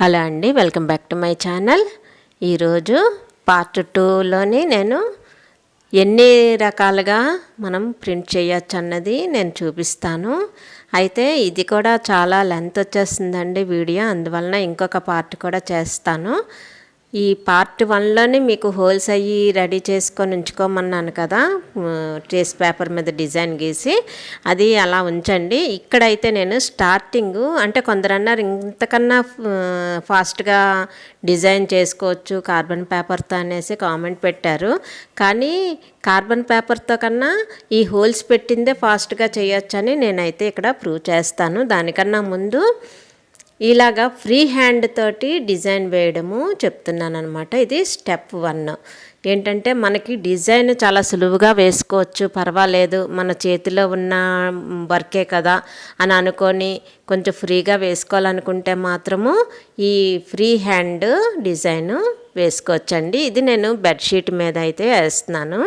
Hello అండి welcome back to my channel. ఈరోజు part టూలోని నేను ఎన్ని రకాలుగా మనం ప్రింట్ చేయొచ్చు అన్నది నేను చూపిస్తాను. అయితే ఇది కూడా చాలా లెంత్ వచ్చేస్తుందండి వీడియో అందువలన ఇంకొక పార్ట్ కూడా చేస్తాను. ఈ పార్ట్ వన్లోనే మీకు హోల్స్ అయ్యి రెడీ చేసుకొని ఉంచుకోమన్నాను కదా ట్రేస్ పేపర్ మీద డిజైన్ గీసి. అది అలా ఉంచండి. ఇక్కడైతే నేను స్టార్టింగ్ అంటే కొందరన్నారు ఇంతకన్నా ఫాస్ట్గా డిజైన్ చేసుకోవచ్చు కార్బన్ పేపర్తో అనేసి కామెంట్ పెట్టారు. కానీ కార్బన్ పేపర్తో కన్నా ఈ హోల్స్ పెట్టిందే ఫాస్ట్గా చేయొచ్చని నేనైతే ఇక్కడ ప్రూవ్ చేస్తాను. దానికన్నా ముందు ఇలాగా ఫ్రీ హ్యాండ్ తోటి డిజైన్ వేయడము చెప్తున్నాను అనమాట ఇది స్టెప్ వన్. ఏంటంటే మనకి డిజైన్ చాలా సులువుగా వేసుకోవచ్చు. పర్వాలేదు మన చేతిలో ఉన్న వర్కే కదా అని అనుకొని కొంచెం ఫ్రీగా వేసుకోవాలనుకుంటే మాత్రము ఈ ఫ్రీ హ్యాండ్ డిజైన్ వేసుకోవచ్చండి. ఇది నేను బెడ్షీట్ మీద అయితే వేస్తున్నాను.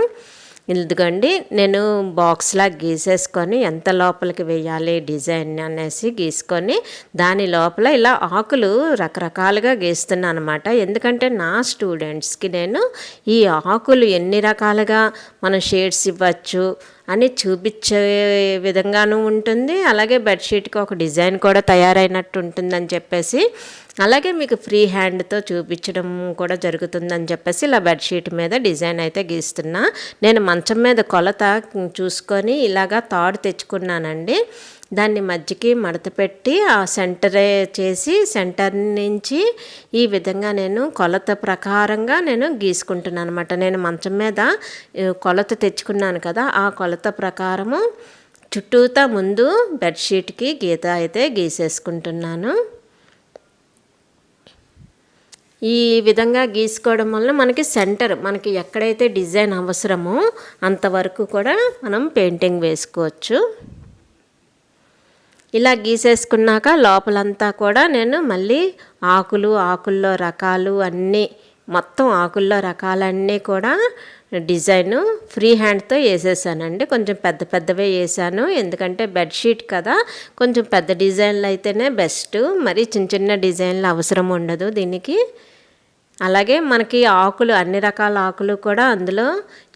ఇదిగోండి నేను బాక్స్లా గీసేసుకొని ఎంత లోపలికి వేయాలి డిజైన్ అనేసి గీసుకొని దాని లోపల ఇలా ఆకులు రకరకాలుగా గీస్తున్నాను అనమాట ఎందుకంటే నా స్టూడెంట్స్కి నేను ఈ ఆకులు ఎన్ని రకాలుగా మనం షేడ్స్ ఇవ్వచ్చు అని చూపించే విధంగానూ ఉంటుంది. అలాగే బెడ్షీట్కి ఒక డిజైన్ కూడా తయారైనట్టు ఉంటుందని చెప్పేసి అలాగే మీకు ఫ్రీ హ్యాండ్తో చూపించడం కూడా జరుగుతుందని చెప్పేసి ఇలా బెడ్షీట్ మీద డిజైన్ అయితే గీస్తున్నా. నేను మంచం మీద కొలత చూసుకొని ఇలాగా తాడు తెచ్చుకున్నానండి. దాన్ని మధ్యకి మడత పెట్టి ఆ సెంటరే చేసి సెంటర్ నుంచి ఈ విధంగా నేను కొలత ప్రకారంగా నేను గీసుకుంటున్నాను అనమాట నేను మంచం మీద కొలత తెచ్చుకున్నాను కదా ఆ కొలత ప్రకారము చుట్టూతా ముందు బెడ్షీట్కి గీత అయితే గీసేసుకుంటున్నాను. ఈ విధంగా గీసుకోవడం వల్ల మనకి సెంటర్ మనకి ఎక్కడైతే డిజైన్ అవసరమో అంతవరకు కూడా మనం పెయింటింగ్ వేసుకోవచ్చు. ఇలా గీసేసుకున్నాక లోపలంతా కూడా నేను మళ్ళీ ఆకులు ఆకుల్లో రకాలు అన్నీ మొత్తం ఆకుల్లో రకాలన్నీ కూడా డిజైన్ ఫ్రీ హ్యాండ్తో వేసేసానండి. కొంచెం పెద్ద పెద్దవే వేసాను. ఎందుకంటే బెడ్షీట్ కదా కొంచెం పెద్ద డిజైన్లు అయితేనే బెస్ట్. మరి చిన్న చిన్న డిజైన్లు అవసరం ఉండదు దీనికి. అలాగే మనకి ఆకులు అన్ని రకాల ఆకులు కూడా అందులో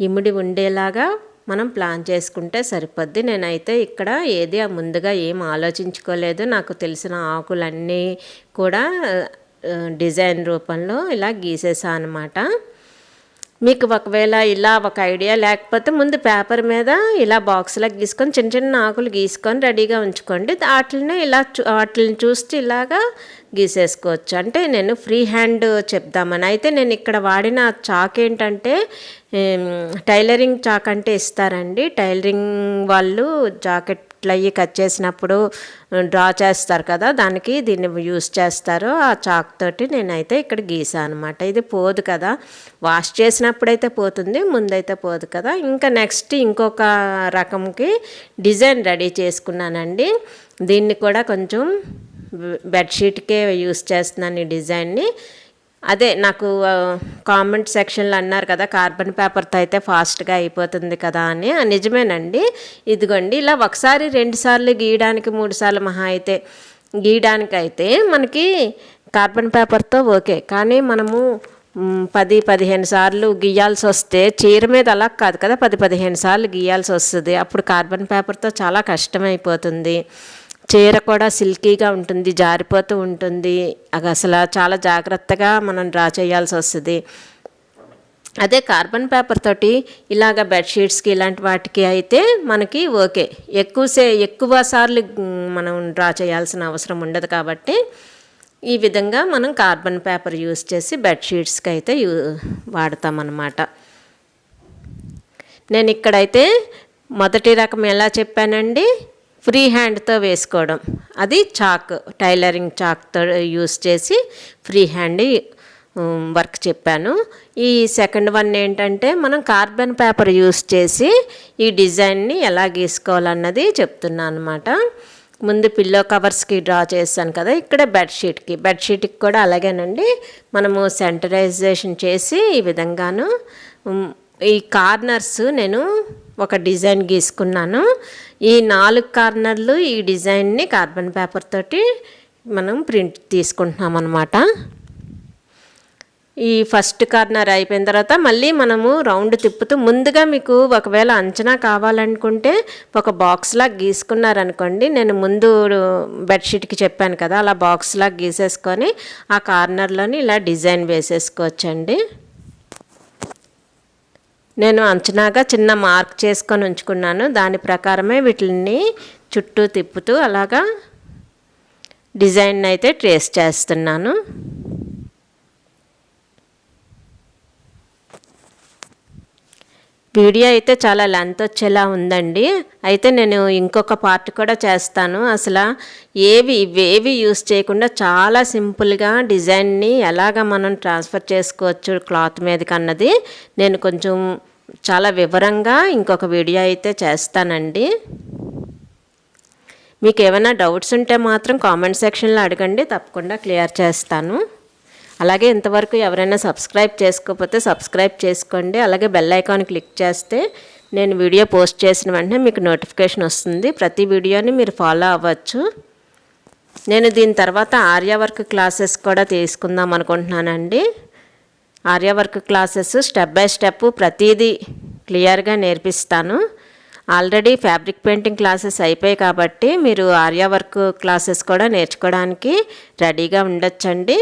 ఇమిడి ఉండేలాగా మనం ప్లాన్ చేసుకుంటే సరిపోద్ది. నేనైతే ఇక్కడ ఏది ముందుగా ఏం ఆలోచించుకోలేదు. నాకు తెలిసిన ఆకులన్నీ కూడా డిజైన్ రూపంలో ఇలా గీసేసా అనమాట మీకు ఒకవేళ ఇలా ఒక ఐడియా లేకపోతే ముందు పేపర్ మీద ఇలా బాక్స్లో గీసుకొని చిన్న చిన్న ఆకులు గీసుకొని రెడీగా ఉంచుకోండి. వాటిని ఇలా వాటిని చూస్తే ఇలాగా గీసేసుకోవచ్చు. అంటే నేను ఫ్రీ హ్యాండ్ చెప్దామని. అయితే నేను ఇక్కడ వాడిన చాక్ ఏంటంటే టైలరింగ్ చాక్ అంటే ఇస్తారండి. టైలరింగ్ వాళ్ళు జాకెట్ అయ్యి కట్ చేసినప్పుడు డ్రా చేస్తారు కదా దానికి దీన్ని యూస్ చేస్తారు. ఆ చాక్ తోటి నేనైతే ఇక్కడ గీసాను అనమాట ఇది పోదు కదా. వాష్ చేసినప్పుడైతే పోతుంది ముందైతే పోదు కదా. ఇంకా నెక్స్ట్ ఇంకొక రకంకి డిజైన్ రెడీ చేసుకున్నానండి. దీన్ని కూడా కొంచెం బెడ్షీట్కే యూస్ చేస్తున్నాను ఈ డిజైన్ని. అదే నాకు కామెంట్ సెక్షన్లో అన్నారు కదా కార్బన్ పేపర్తో అయితే ఫాస్ట్గా అయిపోతుంది కదా అని. నిజమేనండి. ఇదిగోండి ఇలా ఒకసారి రెండుసార్లు గీయడానికి మూడు సార్లు మహా అయితే గీయడానికి అయితే మనకి కార్బన్ పేపర్తో ఓకే. కానీ మనము పది పదిహేను సార్లు గీయాల్సి వస్తే చీర మీద అలా కాదు కదా పది పదిహేను సార్లు గీయాల్సి వస్తుంది. అప్పుడు కార్బన్ పేపర్తో చాలా కష్టమైపోతుంది. చీర కూడా సిల్కీగా ఉంటుంది జారిపోతూ ఉంటుంది. అది అసలు చాలా జాగ్రత్తగా మనం డ్రా చేయాల్సి వస్తుంది. అదే కార్బన్ పేపర్ తోటి ఇలాగ బెడ్షీట్స్కి ఇలాంటి వాటికి అయితే మనకి ఓకే. ఎక్కువసే ఎక్కువ సార్లు మనం డ్రా చేయాల్సిన అవసరం ఉండదు కాబట్టి ఈ విధంగా మనం కార్బన్ పేపర్ యూస్ చేసి బెడ్షీట్స్కి అయితే యూ వాడతామన్నమాట. నేను ఇక్కడైతే మొదటి రకం ఎలా చెప్పానండి? ఫ్రీ హ్యాండ్తో వేసుకోవడం. అది చాక్ టైలరింగ్ చాక్తో యూస్ చేసి ఫ్రీ హ్యాండ్ వర్క్ చెప్పాను. ఈ సెకండ్ వన్ ఏంటంటే మనం కార్బన్ పేపర్ యూస్ చేసి ఈ డిజైన్ని ఎలా గీసుకోవాలన్నది చెప్తున్నాను అనమాట ముందు పిల్లో కవర్స్కి డ్రా చేశాను కదా ఇక్కడ బెడ్షీట్కి. బెడ్షీట్కి కూడా అలాగేనండి. మనము సెంటరైజేషన్ చేసి ఈ విధంగాను ఈ కార్నర్స్ నేను ఒక డిజైన్ గీసుకున్నాను. ఈ నాలుగు కార్నర్లు ఈ డిజైన్ని కార్బన్ పేపర్ తోటి మనం ప్రింట్ తీసుకుంటున్నాం అన్నమాట ఈ ఫస్ట్ కార్నర్ అయిపోయిన తర్వాత మళ్ళీ మనము రౌండ్ తిప్పుతూ ముందుగా మీకు ఒకవేళ అంచనా కావాలనుకుంటే ఒక బాక్స్లా గీసుకున్నారనుకోండి నేను ముందు బెడ్షీట్కి చెప్పాను కదా అలా బాక్స్లా గీసేసుకొని ఆ కార్నర్లోని ఇలా డిజైన్ వేసేసుకోవచ్చండి. నేను అంచనాగా చిన్న మార్క్ చేసుకొని ఉంచుకున్నాను. దాని ప్రకారమే వీటిని చుట్టూ తిప్పుతూ అలాగా డిజైన్ అయితే ట్రేస్ చేస్తున్నాను. వీడియో అయితే చాలా లెంత్ వచ్చేలా ఉందండి. అయితే నేను ఇంకొక పార్ట్ కూడా చేస్తాను. అసలు ఏవి ఇవేవి యూస్ చేయకుండా చాలా సింపుల్గా డిజైన్ని ఎలాగ మనం ట్రాన్స్ఫర్ చేసుకోవచ్చు క్లాత్ మీదకి అన్నది నేను కొంచెం చాలా వివరంగా ఇంకొక వీడియో అయితే చేస్తానండి. మీకు ఏమైనా డౌట్స్ ఉంటే మాత్రం కామెంట్ సెక్షన్లో అడగండి. తప్పకుండా క్లియర్ చేస్తాను. అలాగే ఇంతవరకు ఎవరైనా సబ్స్క్రైబ్ చేసుకోకపోతే సబ్స్క్రైబ్ చేసుకోండి. అలాగే బెల్ ఐకాన్ క్లిక్ చేస్తే నేను వీడియో పోస్ట్ చేసిన వెంటనే మీకు నోటిఫికేషన్ వస్తుంది. ప్రతి వీడియోని మీరు ఫాలో అవ్వచ్చు. నేను దీని తర్వాత ఆర్య వర్క్ క్లాసెస్ కూడా తీసుకుందాం అనుకుంటున్నానండి. Aari work classes step by step ప్రతిదీ క్లియర్గా నేర్పిస్తాను. ఆల్రెడీ ఫ్యాబ్రిక్ పెయింటింగ్ క్లాసెస్ అయిపోయాయి కాబట్టి మీరు ఆర్య వర్క్ క్లాసెస్ కూడా నేర్చుకోవడానికి రెడీగా ఉండొచ్చండి.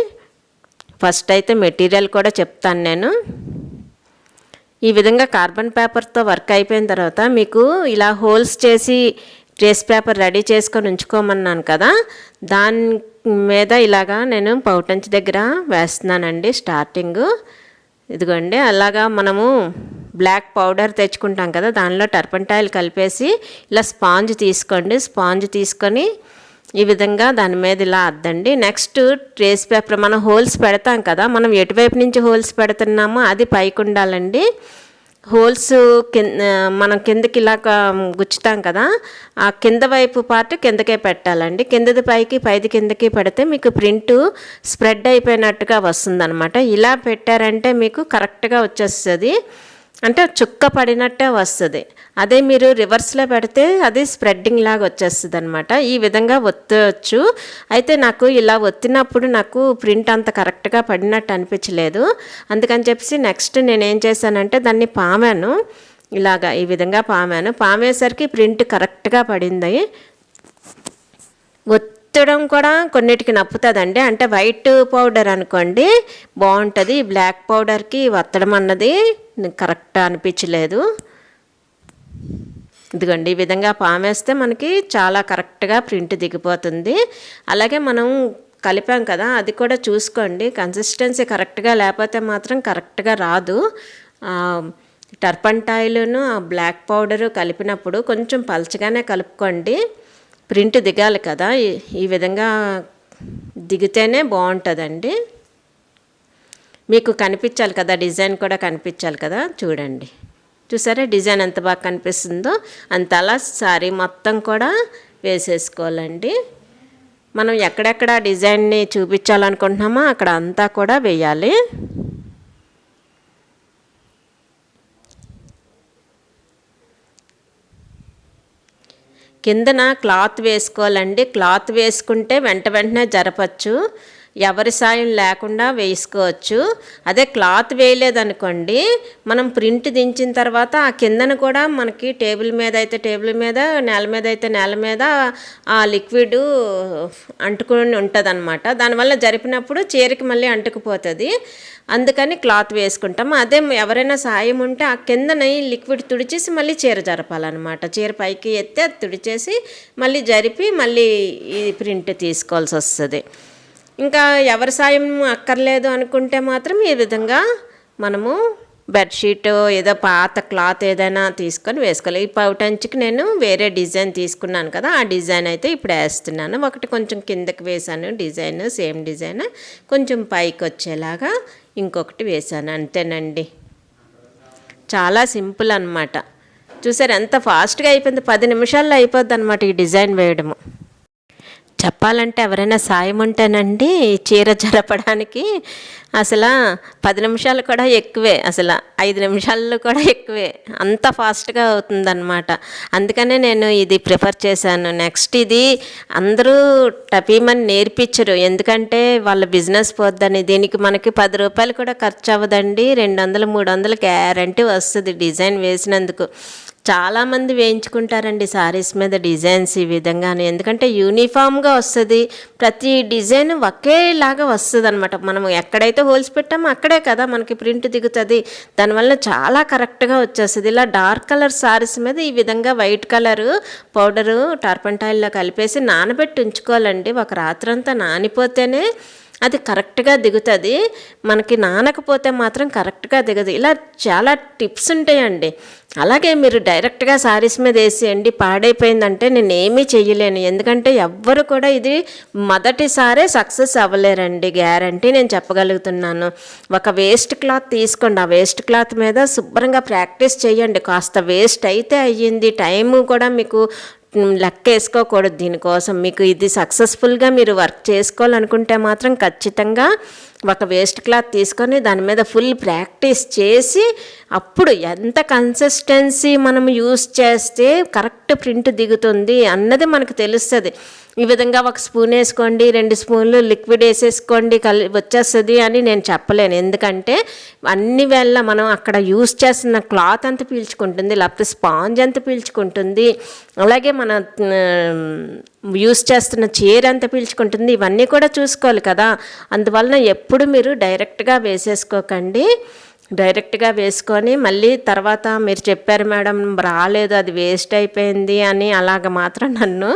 ఫస్ట్ అయితే మెటీరియల్ కూడా చెప్తాను నేను. ఈ విధంగా కార్బన్ పేపర్తో వర్క్ అయిపోయిన తర్వాత మీకు ఇలా హోల్స్ చేసి ట్రేస్ పేపర్ రెడీ చేసుకొని ఉంచుకోమన్నాను కదా దాని మీద ఇలాగా నేను పౌటంచి దగ్గర వేస్తున్నానండి స్టార్టింగ్. ఇదిగోండి అలాగా మనము బ్లాక్ పౌడర్ తెచ్చుకుంటాం కదా దానిలో టర్పంటాయిల్ కలిపేసి ఇలా స్పాంజ్ తీసుకోండి. స్పాంజ్ తీసుకొని ఈ విధంగా దాని మీద ఇలా అద్దండి. నెక్స్ట్ ట్రేస్ పేపర్ మనం హోల్స్ పెడతాం కదా మనం ఎటువైపు నుంచి హోల్స్ పెడుతున్నామో అది పైకి ఉండాలండి. హోల్స్ కింద మనం కిందకి ఇలా గుచ్చుతాం కదా ఆ కింద వైపు పార్ట్ కిందకే పెట్టాలండి. కిందది పైకి పైది కిందకి పెడితే మీకు ప్రింట్ స్ప్రెడ్ అయిపోయినట్టుగా వస్తుందనమాట ఇలా పెట్టారంటే మీకు కరెక్ట్గా వచ్చేస్తుంది. అంటే చుక్క పడినట్టే వస్తుంది. అదే మీరు రివర్స్లో పెడితే అది స్ప్రెడ్డింగ్ లాగా వచ్చేస్తుంది అనమాట ఈ విధంగా ఒత్తవచ్చు అయితే నాకు ఇలా ఒత్తినప్పుడు నాకు ప్రింట్ అంత కరెక్ట్గా పడినట్టు అనిపించలేదు. అందుకని చెప్పేసి నెక్స్ట్ నేను ఏం చేశానంటే దాన్ని పామాను. ఇలాగా ఈ విధంగా పామాను. పామేసరికి ప్రింట్ కరెక్ట్గా పడింది. ఒత్తడం కూడా కొన్నిటికి నప్పుతుందండి. అంటే వైట్ పౌడర్ అనుకోండి బాగుంటుంది. బ్లాక్ పౌడర్కి వత్తడం అన్నది కరెక్ట్ అనిపించలేదు. ఇదిగోండి ఈ విధంగా పామేస్తే మనకి చాలా కరెక్ట్గా ప్రింట్ దిగిపోతుంది. అలాగే మనం కలిపాం కదా అది కూడా చూసుకోండి. కన్సిస్టెన్సీ కరెక్ట్గా లేకపోతే మాత్రం కరెక్ట్గా రాదు. టర్పంటాయిలను బ్లాక్ పౌడరు కలిపినప్పుడు కొంచెం పలచగానే కలుపుకోండి. ప్రింట్ దిగాలి కదా. ఈ విధంగా దిగితేనే బాగుంటుందండి. మీకు కనిపించాలి కదా డిజైన్ కూడా కనిపించాలి కదా చూడండి. చూసారా డిజైన్ ఎంత బాగా కనిపిస్తుందో. అంత అలా సారీ మొత్తం కూడా వేసేసుకోవాలండి. మనం ఎక్కడెక్కడ డిజైన్ని చూపించాలనుకుంటున్నామో అక్కడ అంతా కూడా వేయాలి. కిందన క్లాత్ వేసుకోవాలండి. క్లాత్ వేసుకుంటే వెంట వెంటనే జరపచ్చు. ఎవరి సాయం లేకుండా వేసుకోవచ్చు. అదే క్లాత్ వేయలేదనుకోండి మనం ప్రింట్ దించిన తర్వాత ఆ కిందన కూడా మనకి టేబుల్ మీద అయితే టేబుల్ మీద నేల మీద అయితే నేల మీద ఆ లిక్విడ్ అంటుకుని ఉంటుంది అనమాట దానివల్ల జరిపినప్పుడు చీరకి మళ్ళీ అంటుకుపోతుంది. అందుకని క్లాత్ వేసుకుంటాం. అదే ఎవరైనా సాయం ఉంటే ఆ కిందన లిక్విడ్ తుడిచేసి మళ్ళీ చీర జరపాలన్నమాట. చీర పైకి ఎత్తే అది తుడిచేసి మళ్ళీ జరిపి మళ్ళీ ఈ ప్రింట్ తీసుకోవాల్సి వస్తుంది ఇంకా ఎవరి సాయం అక్కర్లేదు అనుకుంటే మాత్రం ఈ విధంగా మనము బెడ్షీట్ ఏదో పాత క్లాత్ ఏదైనా తీసుకొని వేసుకోవాలి. ఈ పౌటంచికి నేను వేరే డిజైన్ తీసుకున్నాను కదా ఆ డిజైన్ అయితే ఇప్పుడు వేస్తున్నాను. ఒకటి కొంచెం కిందకి వేసాను డిజైన్ సేమ్ డిజైన్. కొంచెం పైకి వచ్చేలాగా ఇంకొకటి వేసాను అంతేనండి. చాలా సింపుల్ అనమాట చూసారు ఎంత ఫాస్ట్గా అయిపోయింది. పది నిమిషాల్లో అయిపోద్ది అనమాట ఈ డిజైన్ వేయడము. చెప్పాలంటే ఎవరైనా సాయం ఉంటేనండి చీర జరపడానికి అసలు పది నిమిషాలు కూడా ఎక్కువే అసలు ఐదు నిమిషాల్లో కూడా ఎక్కువే. అంత ఫాస్ట్గా అవుతుందన్నమాట. అందుకనే నేను ఇది ప్రిఫర్ చేశాను. నెక్స్ట్ ఇది అందరూ టపీమని నేర్పించరు. ఎందుకంటే వాళ్ళ బిజినెస్ పోద్దని. దీనికి మనకి పది రూపాయలు కూడా ఖర్చు అవ్వదండి రెండు వందలు మూడు వందలు గ్యారంటీ వస్తుంది డిజైన్ వేసినందుకు. చాలామంది వేయించుకుంటారండి సారీస్ మీద డిజైన్స్ ఈ విధంగానే. ఎందుకంటే యూనిఫామ్గా వస్తుంది. ప్రతి డిజైన్ ఒకేలాగా వస్తుంది అనమాట మనం ఎక్కడైతే హోల్స్ పెట్టామో అక్కడే కదా మనకి ప్రింట్ దిగుతుంది. దానివల్ల చాలా కరెక్ట్గా వచ్చేస్తుంది. ఇలా డార్క్ కలర్ సారీస్ మీద ఈ విధంగా వైట్ కలరు పౌడరు టార్పంటాయిల్లో కలిపేసి నానబెట్టి ఉంచుకోవాలండి. ఒక రాత్రంతా నానిపోతేనే అది కరెక్ట్గా దిగుతుంది. మనకి నానకపోతే మాత్రం కరెక్ట్గా దిగదు. ఇలా చాలా టిప్స్ ఉంటాయండి. అలాగే మీరు డైరెక్ట్గా శారీస్ మీద వేసేయండి. పాడైపోయిందంటే నేను ఏమీ చేయలేను ఎందుకంటే ఎవ్వరు కూడా ఇది మొదటిసారే సక్సెస్ అవ్వలేరండి. గ్యారంటీ నేను చెప్పగలుగుతున్నాను. ఒక వేస్ట్ క్లాత్ తీసుకోండి. ఆ వేస్ట్ క్లాత్ మీద శుభ్రంగా ప్రాక్టీస్ చేయండి. కాస్త వేస్ట్ అయితే అయ్యింది. టైము కూడా మీకు లెక్క వేసుకోకూడదు దీనికోసం. మీకు ఇది సక్సెస్ఫుల్గా మీరు వర్క్ చేసుకోవాలనుకుంటే మాత్రం ఖచ్చితంగా ఒక వేస్ట్ క్లాత్ తీసుకొని దాని మీద ఫుల్ ప్రాక్టీస్ చేసి అప్పుడు ఎంత కన్సిస్టెన్సీ మనం యూస్ చేస్తే కరెక్ట్ ప్రింట్ దిగుతుంది అన్నది మనకు తెలుస్తుంది. ఈ విధంగా ఒక స్పూన్ వేసుకోండి రెండు స్పూన్లు లిక్విడ్ వేసేసుకోండి కలి వచ్చేస్తుంది అని నేను చెప్పలేను. ఎందుకంటే అన్ని వేళ మనం అక్కడ యూస్ చేస్తున్న క్లాత్ అంత పీల్చుకుంటుంది లేకపోతే స్పాంజ్ అంత పీల్చుకుంటుంది అలాగే మన యూస్ చేస్తున్న చీర ఎంత పీల్చుకుంటుంది ఇవన్నీ కూడా చూసుకోవాలి కదా. అందువలన ఎప్పుడు మీరు డైరెక్ట్గా వేసేసుకోకండి. డైరెక్ట్గా వేసుకొని మళ్ళీ తర్వాత మీరు చెప్పారు మేడం రాలేదు అది వేస్ట్ అయిపోయింది అని అలాగ మాత్రం నన్ను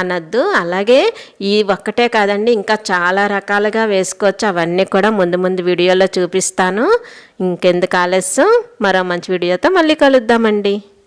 అనద్దు. అలాగే ఈ ఒక్కటే కాదండి ఇంకా చాలా రకాలుగా వేసుకోవచ్చు. అవన్నీ కూడా ముందు ముందు వీడియోలో చూపిస్తాను. ఇంకెందుకు ఆలస్యం? మరో మంచి వీడియోతో మళ్ళీ కలుద్దామండి.